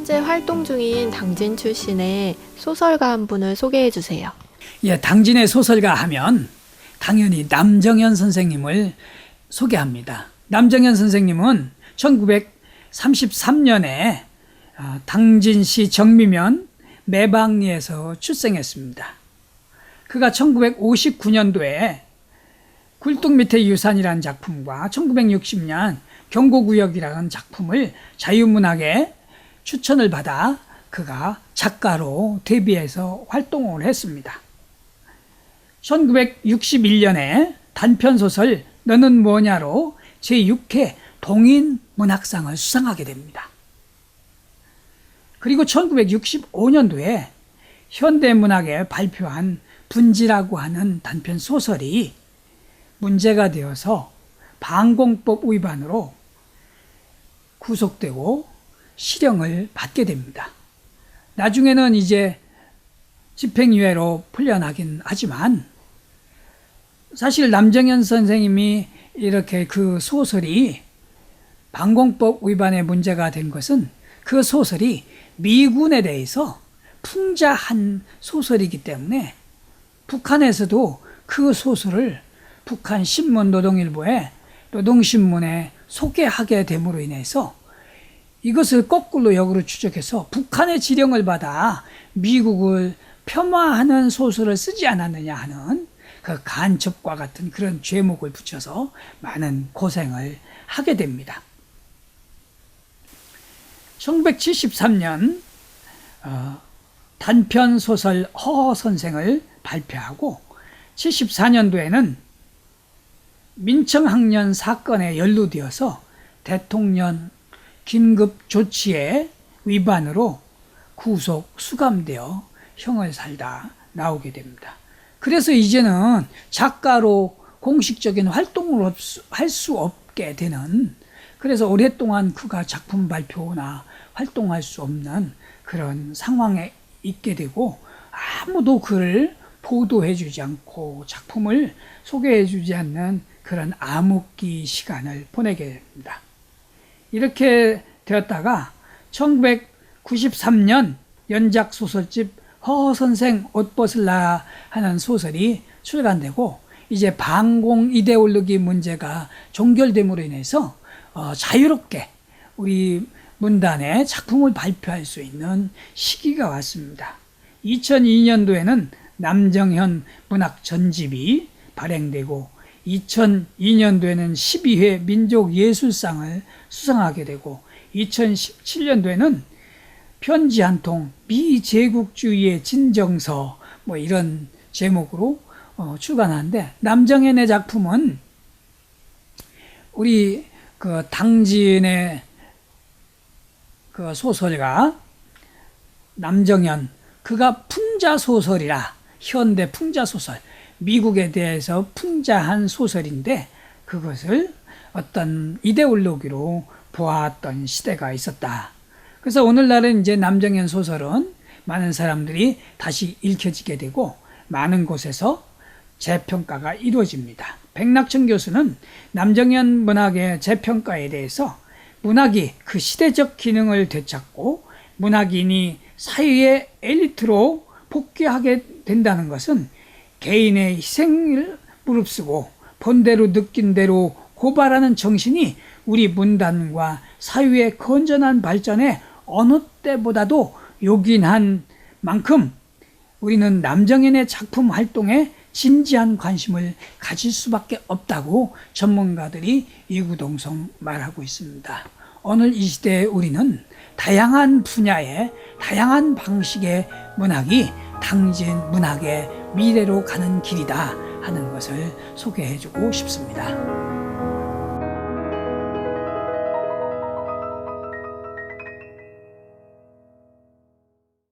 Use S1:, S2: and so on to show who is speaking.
S1: 현재 활동 중인 당진 출신의 소설가 한 분을 소개해 주세요.
S2: 예, 당진의 소설가 하면 당연히 남정현 선생님을 소개합니다. 남정현 선생님은 1933년에 어, 당진시 정미면 매방리에서 출생했습니다. 그가 1959년도에 굴뚝 밑에 유산이라는 작품과 1960년 경고구역이라는 작품을 자유문학에 추천을 받아 그가 작가로 데뷔해서 활동을 했습니다. 1961년에 단편소설 너는 뭐냐로 제6회 동인 문학상을 수상하게 됩니다. 그리고 1965년도에 현대문학에 발표한 분지라고 하는 단편 소설이 문제가 되어서 방공법 위반으로 구속되고 실형을 받게 됩니다. 나중에는 이제 집행유예로 풀려나긴 하지만 사실 남정현 선생님이 이렇게 그 소설이 방공법 위반의 문제가 된 것은 그 소설이 미군에 대해서 풍자한 소설이기 때문에 북한에서도 그 소설을 북한 신문 노동일보에 노동신문에 소개하게 됨으로 인해서 이것을 거꾸로 역으로 추적해서 북한의 지령을 받아 미국을 폄하하는 소설을 쓰지 않았느냐 하는 그 간첩과 같은 그런 죄목을 붙여서 많은 고생을 하게 됩니다. 1973년 어, 단편 소설 허 선생을 발표하고 74년도에는 민청학년 사건에 연루되어서 대통령 긴급 조치의 위반으로 구속 수감되어 형을 살다 나오게 됩니다. 그래서 이제는 작가로 공식적인 활동을 할 수 없게 되는 그래서 오랫동안 그가 작품 발표나 활동할 수 없는 그런 상황에 있게 되고 아무도 그를 보도해 주지 않고 작품을 소개해 주지 않는 그런 암흑기 시간을 보내게 됩니다. 이렇게 되었다가 1993년 연작 소설집 허 선생 옷 벗을라 하는 소설이 출간되고 이제 반공 이데올로기 문제가 종결됨으로 인해서 어, 자유롭게 우리 문단에 작품을 발표할 수 있는 시기가 왔습니다. 2002년도에는 남정현 문학 전집이 발행되고 2002년도에는 12회 민족예술상을 수상하게 되고 2017년도에는 편지 한 통 미제국주의의 진정서 뭐 이런 제목으로 어, 출간하는데 남정현의 작품은 우리 그 당진의 그 소설가 남정현 그가 풍자 소설이라 현대 풍자 소설 미국에 대해서 풍자한 소설인데 그것을 어떤 이데올로기로 보았던 시대가 있었다. 그래서 오늘날은 이제 남정현 소설은 많은 사람들이 다시 읽혀지게 되고 많은 곳에서 재평가가 이루어집니다. 백낙천 교수는 남정현 문학의 재평가에 대해서 문학이 그 시대적 기능을 되찾고 문학인이 사회의 엘리트로 복귀하게 된다는 것은 개인의 희생을 무릅쓰고 본대로 느낀 대로 고발하는 정신이 우리 문단과 사회의 건전한 발전에 어느 때보다도 요긴한 만큼 우리는 남정현의 작품 활동에 진지한 관심을 가질 수밖에 없다고 전문가들이 이구동성 말하고 있습니다. 오늘 이 시대에 우리는 다양한 분야의 다양한 방식의 문학이 당진 문학의 미래로 가는 길이다 하는 것을 소개해 주고 싶습니다.